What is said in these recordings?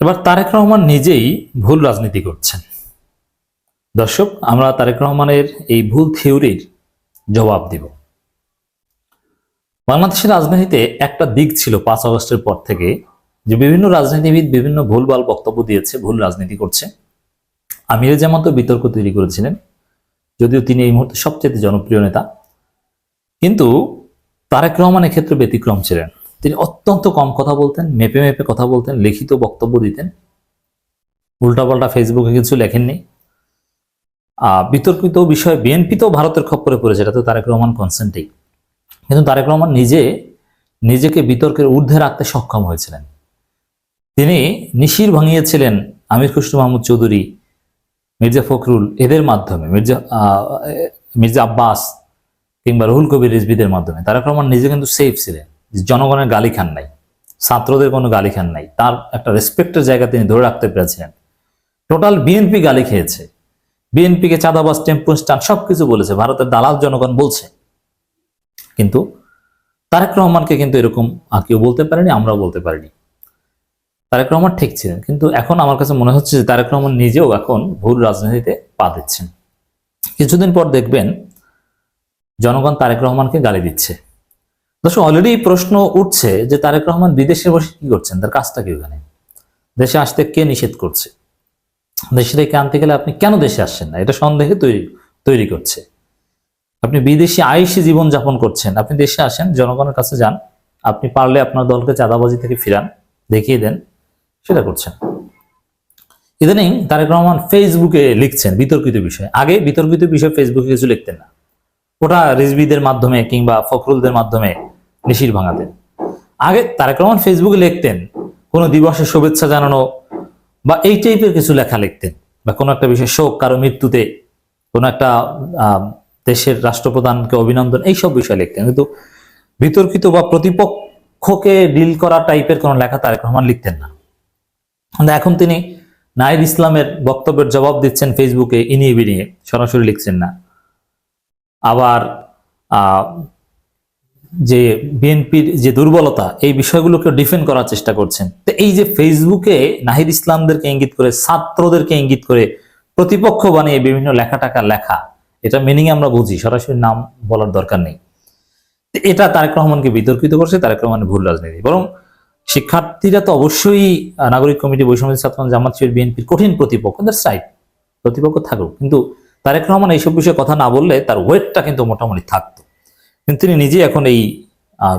এবার তারেক রহমান নিজেই ভুল রাজনীতি করছেন। দর্শক, আমরা তারেক রহমানের এই ভুল থিওরির জবাব দিব। বাংলাদেশের রাজনীতিতে একটা দিক ছিল পাঁচ আগস্টের পর থেকে যে বিভিন্ন রাজনীতিবিদ বিভিন্ন ভুলভাল বক্তব্য দিয়েছে, ভুল রাজনীতি করছে। আমির জামান তো বিতর্ক তৈরি করেছিলেন, যদিও তিনি এই মুহূর্তে সবচেয়ে জনপ্রিয় নেতা। কিন্তু তারেক রহমান এক্ষেত্রে ব্যতিক্রম ছিলেন। তিনি অত্যন্ত কম কথা বলতেন, মেপে মেপে কথা বলতেন, লিখিত বক্তব্য দিতেন। উল্টাপাল্টা ফেসবুকে কিছু লেখেননি। বিতর্কিত বিষয় বিএনপি তো ভারতের খপ্পরে পড়েছে এটা তো তারেক রহমান কনসেন্টেই কিন্তু তারেক রহমান নিজে, নিজেকে বিতর্কের ঊর্ধ্বে রাখতে সক্ষম হয়েছিলেন। তিনি নিশির ভাঙিয়েছিলেন আমির খুসরু মাহমুদ চৌধুরী, মির্জা ফখরুল, এদের মাধ্যমে, মির্জা মির্জা আব্বাস কিংবা রুহুল কবির রিজবিদের মাধ্যমে। তারেক রহমান নিজে কিন্তু সেফ ছিলেন। জনগণের গালি খান নাই, ছাত্রদের কোনো গালি খান নাই, তার একটা রেসপেক্টের জায়গা তিনি ধরে রাখতে পেরেছিলেন। টোটাল বিএনপি গালি খেয়েছে। বিএনপিকে চাঁদাবাস টেম্পো স্টান সবকিছু বলেছে, ভারতের দালাল জনগণ বলছে। কিন্তু তারেক রহমানকে কিন্তু এরকম কেউ বলতে পারেনি, আমরাও বলতে পারিনি। তারেক রহমান ঠিক ছিলেন, কিন্তু এখন আমার কাছে মনে হচ্ছে যে তারেক রহমান নিজেও এখন ভুল রাজনীতিতে পা দিচ্ছেন। কিছুদিন পর দেখবেন জনগণ তারেক রহমানকে গালি দিচ্ছে। দর্শক অলরেডি প্রশ্ন উঠছে যে তারেক রহমান বিদেশে বসে কি করছেন? তার কাজটা কি ওখানে? দেশে আসতে কে নিষেধ করছে? দেশে থেকে আনতে গেলে আপনি কেন দেশে আসছেন না? এটা সন্দেহে তৈরি তৈরি করছে। আপনি বিদেশি আয়ুষী জীবন যাপন করছেন। আপনি দেশে আসেন, জনগণের কাছে যান। আপনি পারলে আপনার দলকে চাঁদাবাজি থেকে ফিরান, দেখিয়ে দেন। সেটা করছেন। ইদানিং তারেক রহমান ফেসবুকে লিখছেন বিতর্কিত বিষয়। আগে বিতর্কিত বিষয় ফেসবুকে কিছু লিখতেন না। ওটা রিজবিদের মাধ্যমে কিংবা ফখরুলদের মাধ্যমে নিশির ভাঙাতেন আগে তারেক রহমান ফেসবুকে লিখতেন, কোনো দিবসের শুভেচ্ছা জানানো বা এই টাইপের কিছু লেখা লিখতেন বা কোনো একটা বিষয় শোক, কারও মৃত্যুতে কোনো একটা দেশের রাষ্ট্রপ্রধানকে অভিনন্দন, এইসব বিষয় লিখতেন। কিন্তু বিতর্কিত বা প্রতিপক্ষকে ডিল করা টাইপের কোনো লেখা তারেক রহমান লিখতেন না। এখন তিনি নাহিদ ইসলামের বক্তব্যের জবাব দিচ্ছেন ফেসবুকে, ইনিয়ে বিনিয়ে, সরাসরি লিখছেন না। আবার যে বিএনপির যে দুর্বলতা, এই বিষয়গুলোকে ডিফেন্ড করার চেষ্টা করছেন। তো এই যে ফেসবুকে নাহিদ ইসলামদেরকে ইঙ্গিত করে, ছাত্রদেরকে ইঙ্গিত করে প্রতিপক্ষ বানিয়ে বিভিন্ন লেখা টাকা লেখা, এটা মিনিং আমরা বুঝি, সরাসরি নাম বলার দরকার নেই। এটা তারেক রহমানকে বিতর্কিত করছে, তারেক রহমানের ভুল রাজনীতি। বরং শিক্ষার্থীরা তো অবশ্যই নাগরিক কমিটি, বৈষম্য ছাত্র জামাত শিবির, বিএনপির কঠিন প্রতিপক্ষ দ্যাটস রাইট প্রতিপক্ষ থাকুক। কিন্তু তারেক রহমান এইসব বিষয়ে কথা না বললে তার ওয়েটটা কিন্তু মোটামুটি থাকতো। কিন্তু তিনি নিজেই এখন এই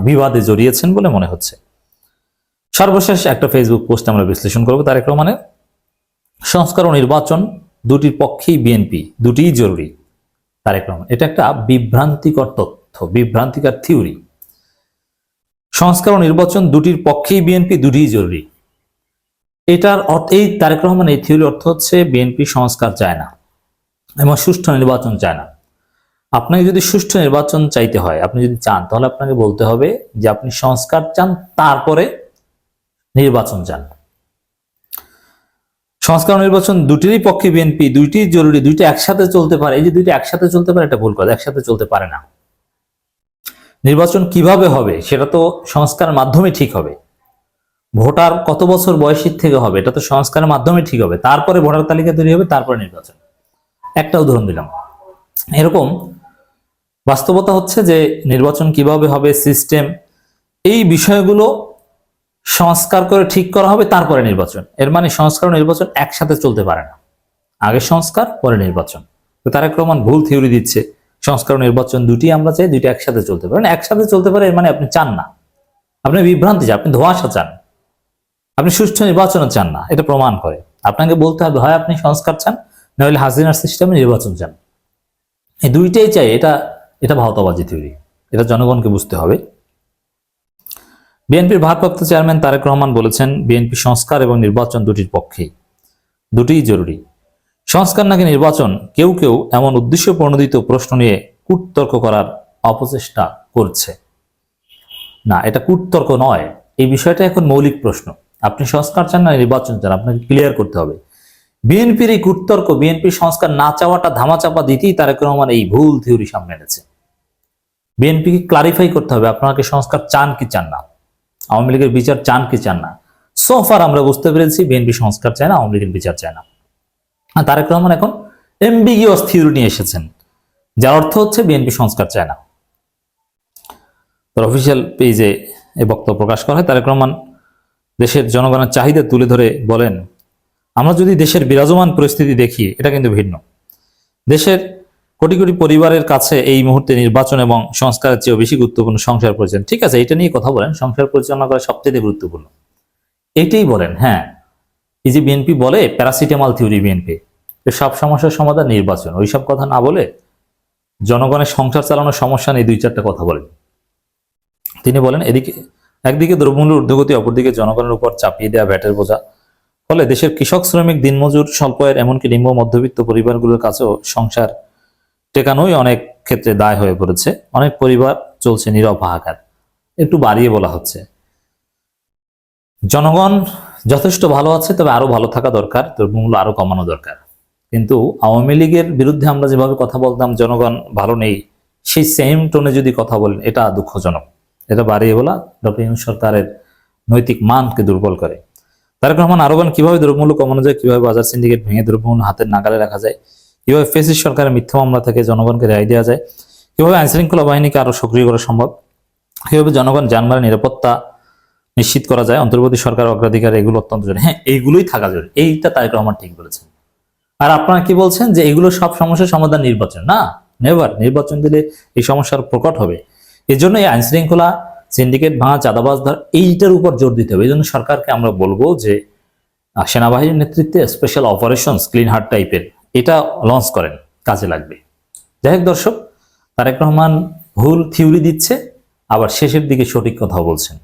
বিবাদে জড়িয়েছেন বলে মনে হচ্ছে। সর্বশেষ একটা ফেসবুক পোস্ট আমরা বিশ্লেষণ করব তারেক রহমানের। সংস্কার ও নির্বাচন দুটির পক্ষেই বিএনপি দুটিই জরুরি, তারেক এটা একটা বিভ্রান্তিকর তথ্য, বিভ্রান্তিকর থিওরি। সংস্কার ও নির্বাচন দুটির পক্ষেই বিএনপি দুটিই জরুরি। এটার অর্থ, এই তারেক রহমান, এই থিওরির অর্থ হচ্ছে বিএনপি সংস্কার চায় না, এবং সুষ্ঠু নির্বাচন চায় না। আপনাকে যদি সুষ্ঠু নির্বাচন চাইতে হয়, আপনি যদি চান, তাহলে আপনাকে বলতে হবে যে আপনি সংস্কার চান, তারপরে নির্বাচন চান। সংস্কার নির্বাচন দুটিরই পক্ষে বিএনপি, দুইটি জরুরি, দুইটি একসাথে চলতে পারে। এই যে দুইটি একসাথে চলতে পারে, এটা ভুল কথা, একসাথে চলতে পারে না। নির্বাচন কীভাবে হবে, সেটা তো সংস্কার মাধ্যমে ঠিক হবে। ভোটার কত বছর বয়সের থেকে হবে, এটা তো সংস্কারের মাধ্যমে ঠিক হবে। তারপরে ভোটার তালিকা তৈরি হবে, তারপরে নির্বাচন। একটা উদাহরণ দিলাম। এরকম বাস্তবতা হচ্ছে যে নির্বাচন কীভাবে হবে সিস্টেম এই বিষয়গুলো সংস্কার করে ঠিক করা হবে তারপরে নির্বাচন। এর মানে সংস্কার ও নির্বাচন একসাথে চলতে পারে না। আগে সংস্কার, পরে নির্বাচন। তো তারেক রহমান ভুল থিওরি দিচ্ছে, সংস্কার নির্বাচন দুটি আমরা চাই দুটি একসাথে চলতে পারে। না একসাথে চলতে পারে, এর মানে আপনি চান না। আপনি বিভ্রান্তি চান, আপনি ধোঁয়াশা চান। আপনি সুষ্ঠু নির্বাচনও চান না, এটা প্রমাণ করে। আপনাকে বলতে হবে হয় আপনি সংস্কার চান, নাহলে হাসিনার সিস্টেমে নির্বাচন চান। এই দুইটাই চাই, এটা এটা ভাওতাবাজি থিওরি এটা জনগণকে বুঝতে হবে। বিএনপির ভারপ্রাপ্ত চেয়ারম্যান তারেক রহমান বলেছেন, বিএনপি সংস্কার এবং নির্বাচন দুটির পক্ষেই। দুটিই জরুরি। সংস্কার নাকি নির্বাচন? কেউ কেউ এমন উদ্দেশ্য প্রণোদিত প্রশ্ন নিয়ে কূটতর্ক করার অপচেষ্টা করছে। না, এটা কূটতর্ক নয়। এই বিষয়টা এখন মৌলিক প্রশ্ন। আপনি সংস্কার চান না নির্বাচন চান, আপনাকে ক্লিয়ার করতে হবে। বিএনপির এই কূটতর্ক, বিএনপির সংস্কার না চাওয়াটা ধামাচাপা দিতেই তারেক রহমান এই ভুল থিওরি সামনে এনেছে। বিএনপিকে ক্লারিফাই করতে হবে আপনাকে সংস্কার চান কি চান না? আওয়ামী লীগের বিচার চান কি চান না? সোফার আমরা বুঝতে পেরেছি বিএনপি সংস্কার চায় না, আওয়ামী লীগের বিচার চায় না। আর তারেক রহমান এখন এমবিগিওস থিওরি নিয়ে এসেছেন, যার অর্থ হচ্ছে বিএনপি সংস্কার চায় না। তার অফিসিয়াল পেজে এই বক্তব্য প্রকাশ করা হয়, তারেক রহমান দেশের জনগণের চাহিদা তুলে ধরে বলেন আমরা যদি দেশের বিরাজমান পরিস্থিতি দেখি, এটা কিন্তু ভিন্ন। দেশের কোটি কোটি পরিবারের কাছে এই মুহূর্তে নির্বাচন এবং সংস্কারের চেয়েও বেশি গুরুত্বপূর্ণ সংসার পরিচালনা। ঠিক আছে, এটা নিয়ে কথা বলেন। সংসার পরিচালনা করা সবচেয়ে গুরুত্বপূর্ণ। এটাই বলেন হ্যাঁ। এই যে বিএনপি বলে প্যারাসিটামল থিওরি বিএনপি সব সমস্যার সমাধান নির্বাচন। ওইসব কথা না বলে জনগণের সংসার চালানোর সমস্যা নেই দুই চারটা কথা বলেন। তিনি বলেন, এদিকে একদিকে দ্রব্যমূল্যের ঊর্ধ্বগতি, অপরদিকে জনগণের উপর চাপিয়ে দেওয়া ভ্যাটের বোঝা। ফলে দেশের কৃষক শ্রমিক দিনমজুর স্বল্প আয়ের এমনকি নিম্ন মধ্যবিত্ত পরিবারগুলোর কাছেও সংসার টেকানোই অনেক ক্ষেত্রে দায় হয়ে পড়েছে। অনেক পরিবার চলছে নীরব হাহাকার। একটু বাড়িয়ে বলা হচ্ছে। জনগণ যথেষ্ট ভালো আছে, তবে আরও ভালো থাকা দরকার, দ্রব্যমূল্য আরও কমানো দরকার। কিন্তু আওয়ামী লীগের বিরুদ্ধে আমরা যেভাবে কথা বলতাম, জনগণ ভালো নেই, সেই সেম টোনে যদি কথা বলেন, এটা দুঃখজনক। এটা বাড়িয়ে বলা ডক্টর ইউনুস সরকারের নৈতিক মানকে দুর্বল করে। তারেক রহমান আরও বলেন কীভাবে দ্রব্যমূল্য কমানো যায়, কীভাবে বাজার সিন্ডিকেট ভেঙে দ্রব্যমূল্য হাতের নাগালে রাখা যায়, কীভাবে ফেসিস সরকারের মিথ্যা মামলা থেকে জনগণকে রেহাই দেওয়া যায়, কীভাবে আইনশৃঙ্খলা বাহিনীকে আরও সক্রিয় করা সম্ভব, কীভাবে জনগণ যানবাহনের নিরাপত্তা নিশ্চিত করা যায়, অন্তর্বর্তী সরকার অগ্রাধিকার, এগুলো অত্যন্ত জরুরি। হ্যাঁ এইগুলোই থাকা জরুরি। এইটা তারেক রহমান ঠিক বলেছেন। আর আপনারা কি বলছেন যে এগুলো সব সমস্যার সমাধান নির্বাচন? না নেভার নির্বাচন দিলে এই সমস্যার প্রকট হবে। এর জন্য এই আইন শৃঙ্খলা সিন্ডিকেট ভাঙা চাঁদাবাজ ধর এইটার উপর জোর দিতে হবে। এই জন্য সরকারকে আমরা বলব যে সেনাবাহিনীর নেতৃত্বে স্পেশাল অপারেশন ক্লিন হার্ট টাইপের এটা লঞ্চ করেন, কাজে লাগবে। যাই হোক দর্শক, তারেক রহমান ভুল থিওরি দিচ্ছে, আবার শেষের দিকে সঠিক কথা বলছেন।